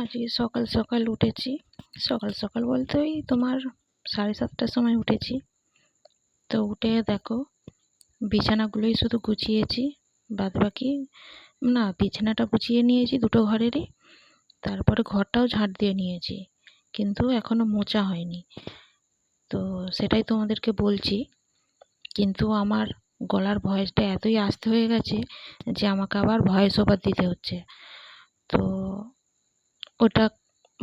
আজকে সকাল সকাল উঠেছি। সকাল সকাল বলতে ওই তোমার সাড়ে সাতটার সময় উঠেছি। তো উঠে দেখো, বিছানাগুলোই শুধু গুছিয়েছি। বাদ বাকি না, বিছানাটা গুছিয়ে নিয়েছি দুটো ঘরেরই। তারপরে ঘরটাও ঝাঁট দিয়ে নিয়েছি, কিন্তু এখনও মোছা হয়নি। তো সেটাই তোমাদেরকে বলছি, কিন্তু আমার গলার ভয়েসটা এতই আস্তে হয়ে গেছে যে আমাকে আবার ভয়েস ওভার দিতে হচ্ছে। তো ওটা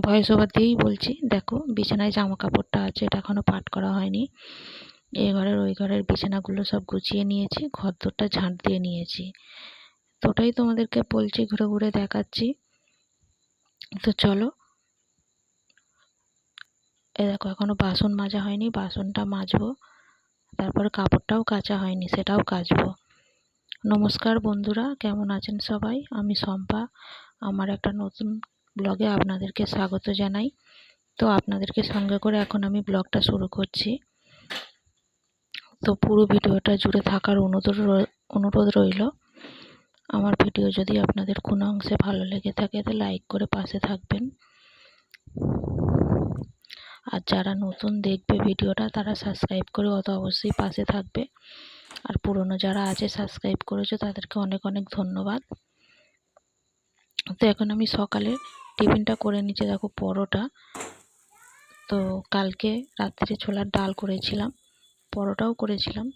ভয়েস ওভার দিয়েই বলছি। দেখো, বিছানায় জামা কাপড়টা আছে, এটা এখনও পাট করা হয়নি। এ ঘরের ওই ঘরের বিছানাগুলো সব গুছিয়ে নিয়েছি, ঘর দোরটা ঝাঁট দিয়ে নিয়েছি। তো ওটাই তোমাদেরকে বলছি, ঘুরে ঘুরে দেখাচ্ছি। তো চলো। এ দেখো এখনও বাসন মাজা হয়নি, বাসনটা মাজবো। তারপরে কাপড়টাও কাচা হয়নি, সেটাও কাচবো। নমস্কার বন্ধুরা, কেমন আছেন সবাই? আমি শম্পা। আমার একটা নতুন ব্লগে আপনাদেরকে স্বাগত জানাই। তো আপনাদেরকে সঙ্গে করে এখন আমি ব্লগটা শুরু করছি। তো পুরো ভিডিওটা জুড়ে থাকার অনুরোধ অনুরোধ রইল। আমার ভিডিও যদি আপনাদের কোনো অংশে ভালো লেগে থাকে তো লাইক করে পাশে থাকবেন। আর যারা নতুন দেখবে ভিডিওটা, তারা সাবস্ক্রাইব করে অত অবশ্যই পাশে থাকবে। আর পুরনো যারা আছে, সাবস্ক্রাইব করেছ, তাদেরকে অনেক অনেক ধন্যবাদ। তো এখন আমি সকালে টিফিনটা করে নিচ্ছি, দেখো পরোটা। তো কালকে রাত্রে ছোলার ডাল করেছিলাম, পরোটাও করেছিলাম।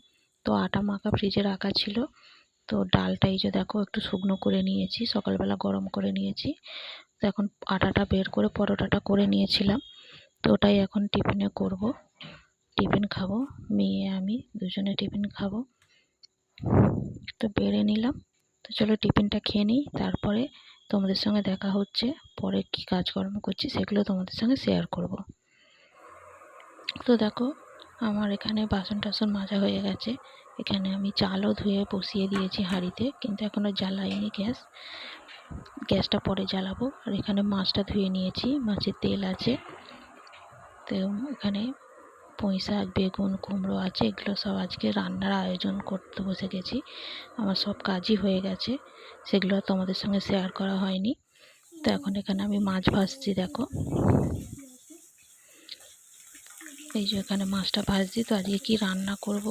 তো আটা মাখা ফ্রিজে রাখা ছিল। তো ডালটা এই যে দেখো একটু শুকনো করে নিয়েছি, সকালবেলা গরম করে নিয়েছি। তো এখন আটাটা বের করে পরোটাটা করে নিয়েছিলাম। তো ওটাই এখন টিফিনে করব। টিফিন খাব, মেয়ে, আমি দুজনে টিফিন খাব। তো বেড়ে নিলাম। তো চলো টিফিনটা খেয়ে নিই, তারপরে তোমাদের সঙ্গে দেখা হচ্ছে, পরে কি কাজকর্ম করছি সেগুলো তোমাদের সঙ্গে শেয়ার করব। তো দেখো, আমার এখানে বাসন টাসন মাজা হয়ে গেছে। এখানে আমি চালও ধুয়ে বসিয়ে দিয়েছি হাঁড়িতে, কিন্তু এখনও জ্বালাইনি গ্যাস। গ্যাসটা পরে জ্বালাবো। আর এখানে মাছটা ধুয়ে নিয়েছি, মাছের তেল আছে। তো এখানে পুঁই শাক, বেগুন, কুমড়ো আছে, এগুলো সব আজকে রান্নার আয়োজন করতে বসে গেছি। আমার সব কাজই হয়ে গেছে, সেগুলো তোমাদের সঙ্গে শেয়ার করা হয়নি। তো এখন এখানে আমি মাছ ভাজছি, দেখো। এই যে এখানে মাছটা ভাজছি, তো আজকে কি রান্না করব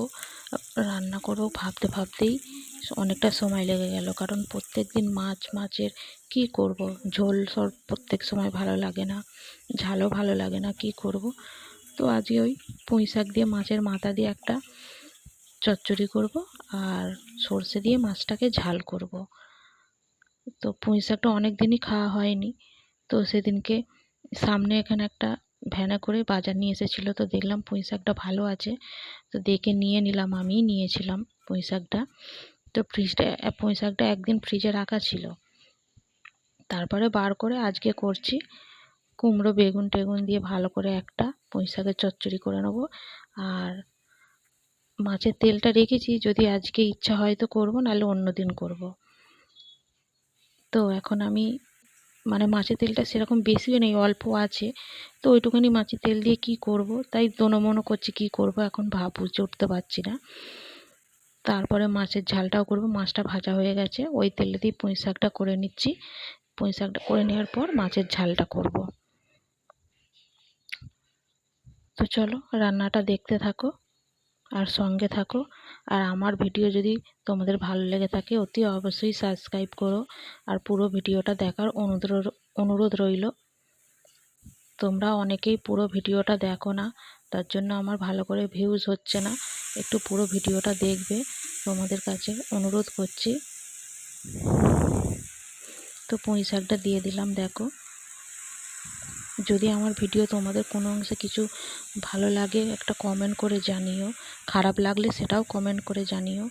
রান্না করব ভাবতে ভাবতেই অনেকটা সময় লেগে গেল, কারণ প্রত্যেক দিন মাছ মাছের কি করব? ঝোল সব প্রত্যেক সময় ভালো লাগে না, ঝালও ভালো লাগে না, কি করব? তো আজকে ওই পুঁই শাক দিয়ে, মাছের মাথা দিয়ে একটা চচ্চড়ি করব আর সর্ষে দিয়ে মাছটাকে ঝাল করব। তো পুঁই শাকটা অনেক দিনই খাওয়া হয়নি। তো সেদিনকে সামনে এখানে একটা ভ্যানে করে বাজার নিয়ে এসেছিল। তো দেখলাম পুঁই শাকটা ভালো আছে। তো দেখে নিয়ে নিলাম, আমিই নিয়েছিলাম পুঁই শাকটা। তো ফ্রিজটা, পুঁই শাকটা একদিন ফ্রিজে রাখা ছিল। তারপরে বার করে আজকে করছি। কুমড়ো, বেগুন টেগুন দিয়ে ভালো করে একটা পুঁই শাকের চচ্চড়ি করে নেব। আর মাছের তেলটা রেখেছি, যদি আজকে ইচ্ছা হয় তো করব, নাহলে অন্য দিন করব। তো এখন আমি মানে মাছের তেলটা সেরকম বেশিও নেই, অল্প আছে। তো ওইটুখানি মাছের তেল দিয়ে কি করব, তাই দোনোমনো করছি কি করব, এখন ভাব বুঝে উঠতে পারছি না। তারপরে মাছের ঝালটাও করব, মাছটা ভাজা হয়ে গেছে। ওই তেলে দিয়ে পুঁই শাকটা করে নিচ্ছি। পুঁই শাকটা করে নেওয়ার পর মাছের ঝালটা করব। তো চলো রান্নাটা দেখতে থাকো আর সঙ্গে থাকো। আর আমার ভিডিও যদি তোমাদের ভালো লেগে থাকে, অতি অবশ্যই সাবস্ক্রাইব করো। আর পুরো ভিডিওটা দেখার অনুরোধ অনুরোধ রইল। তোমরা অনেকেই পুরো ভিডিওটা দেখো না, তার জন্য আমার ভালো করে ভিউজ হচ্ছে না। একটু পুরো ভিডিওটা দেখবে, তোমাদের কাছে অনুরোধ করছি। তো পুঁই শাকটা দিয়ে দিলাম, দেখো। যদি আমার ভিডিও তোমাদের কোনো অংশে কিছু ভালো লাগে, একটা কমেন্ট করে জানিও। খারাপ লাগলে সেটাও কমেন্ট করে জানিও।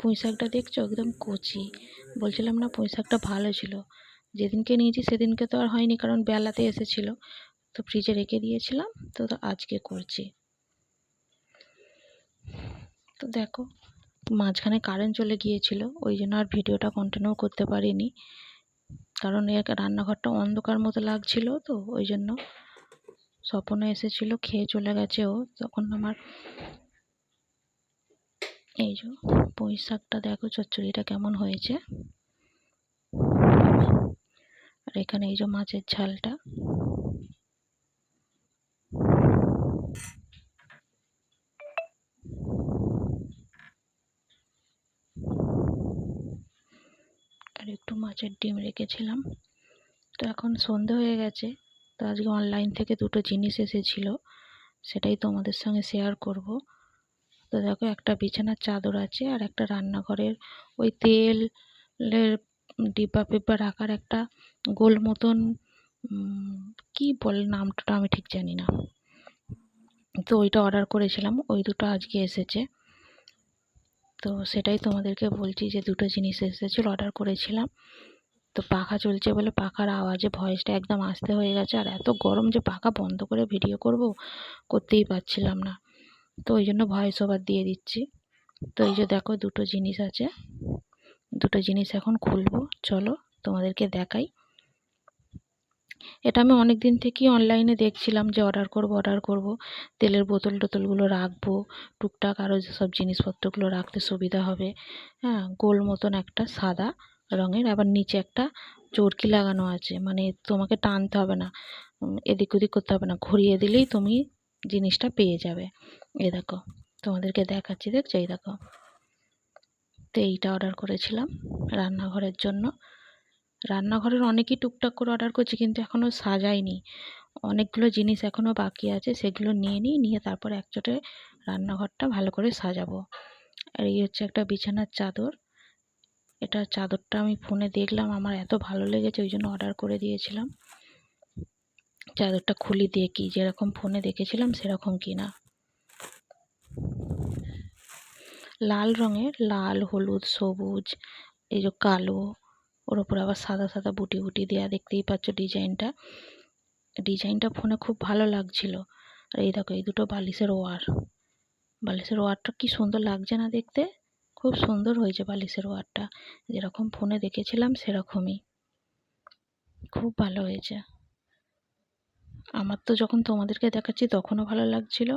পুঁই শাকটা দেখছ? একদম কচি। বলছিলাম না পুঁই শাকটা ভালো ছিল। যেদিনকে নিয়েছি সেদিনকে তো আর হয়নি, কারণ বেলাতে এসেছিল। তো ফ্রিজে রেখে দিয়েছিলাম, তো আজকে করছি। তো দেখো। মাঝখানে কারেন্ট চলে গিয়েছিল, ওই জন্য আর ভিডিওটা কন্টিনিউ করতে পারিনি। কারণ এর রান্নাঘরটা অন্ধকার মতো লাগছিল তো, ওই জন্য স্বপনও এসেছিল, খেয়ে চলে গেছে ও। তখন আমার এই যে পুঁই শাকটা দেখো, চচ্চড়িটা কেমন হয়েছে। আর এখানে এই যে মাছের ঝালটা আর একটু মাছের ডিম রেখেছিলাম। তো এখন সন্ধে হয়ে গেছে। তো আজকে অনলাইন থেকে দুটো জিনিস এসেছিল, সেটাই তোমাদের সঙ্গে শেয়ার করব। তো দেখো, একটা বিছানার চাদর আছে আর একটা রান্নাঘরের ওই তেলের ডিব্বা ফিব্বা রাখার একটা গোল মতন কি বলে, নামটা আমি ঠিক জানি না। তো ওইটা অর্ডার করেছিলাম, ওই দুটো আজকে এসেছে। তো সেটাই তোমাদেরকে বলছি যে দুটো জিনিস এসেছিল অর্ডার করেছিলাম। তো পাখা চলছে বলে পাখার আওয়াজে ভয়েসটা একদম আস্তে হয়ে গেছে, আর এত গরম যে পাখা বন্ধ করে ভিডিও করব, করতেই পারছিলাম না। তো ওই জন্য ভয়েস ওভার দিয়ে দিচ্ছি। তো এই যে দেখো দুটো জিনিস আছে, দুটো জিনিস এখন খুলবো, চলো তোমাদেরকে দেখাই। এটা আমি অনেক দিন থেকেই অনলাইনে দেখছিলাম যে অর্ডার করব অর্ডার করব। তেলের বোতল টোতলগুলো রাখব, টুকটাক আরও যেসব জিনিসপত্রগুলো রাখতে সুবিধা হবে। হ্যাঁ গোল মতন একটা সাদা রঙের, আবার নিচে একটা চরকি লাগানো আছে। মানে তোমাকে টানতে হবে না এদিক ওদিক করতে হবে না। ঘুরিয়ে দিলেই তুমি জিনিসটা পেয়ে যাবে। এ দেখো, তোমাদেরকে দেখাচ্ছি, দেখছ? এই দেখো। তো এইটা অর্ডার করেছিলাম রান্নাঘরের জন্য। রান্নাঘরের অনেকই টুকটাক করে অর্ডার করছি, কিন্তু এখনও সাজাইনি। অনেকগুলো জিনিস এখনও বাকি আছে, সেগুলো নিয়ে নিই, নিয়ে তারপরে একচোটে রান্নাঘরটা ভালো করে সাজাবো। আর এই হচ্ছে একটা বিছানার চাদর। এটা চাদরটা আমি ফোনে দেখলাম, আমার এত ভালো লেগেছে, ওই জন্য অর্ডার করে দিয়েছিলাম। চাদরটা খুলি দেখি যেরকম ফোনে দেখেছিলাম, সেরকম কি না লাল রঙের, লাল, হলুদ, সবুজ, এই যে কালো ওর ওপর আবার সাদা সাদা বুটি বুটি দেওয়া দেখতেই পাচ্ছ ডিজাইনটা। ডিজাইনটা ফোনে খুব ভালো লাগছিল। আর এই দেখো, এই দুটো বালিশের ওয়ার। বালিশের ওয়ারটা কি সুন্দর লাগছে না দেখতে? খুব সুন্দর হয়েছে বালিশের ওয়ারটা। যেরকম ফোনে দেখেছিলাম সেরকমই। খুব ভালো হয়েছে। আমার তো যখন তোমাদেরকে দেখাচ্ছি তখনও ভালো লাগছিল।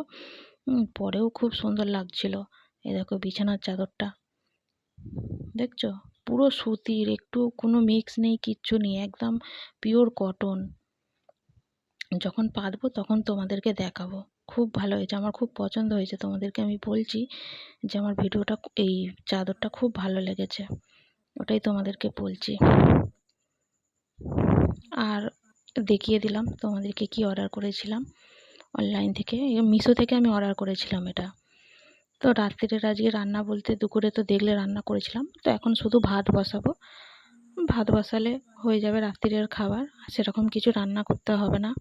পরেও খুব সুন্দর লাগছিল। এই দেখো, বিছানার চাদরটা। দেখছ? পুরো সুতির, একটু কোনো মিক্স নেই, কিচ্ছু নেই, একদম পিওর কটন যখন পাতবো তখন তোমাদেরকে দেখাবো। খুব ভালো হয়েছে, আমার খুব পছন্দ হয়েছে তোমাদেরকে আমি বলছি যে আমার ভিডিওটা এই চাদরটা খুব ভালো লেগেছে, ওটাই তোমাদেরকে বলছি। আর দেখিয়ে দিলাম তোমাদেরকে কি অর্ডার করেছিলাম। অনলাইন থেকে, মিশো থেকে আমি অর্ডার করেছিলাম এটা। তো রাত্রিরের আজকে রান্না বলতে দুপুরে তো দেখলে রান্না করেছিলাম, তো এখন শুধু ভাত বসাবো। ভাত বসালে হয়ে যাবে রাত্রিরের খাবার সেরকম কিছু রান্না করতে হবে না।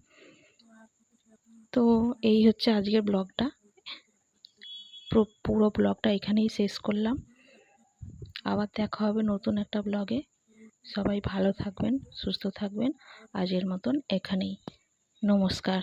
তো এই হচ্ছে আজকের ব্লগটা। পুরো ব্লগটা এখানেই শেষ করলাম। আবার দেখা হবে নতুন একটা ব্লগে। সবাই ভালো থাকবেন, সুস্থ থাকবেন। আজের মতন এখানেই। নমস্কার।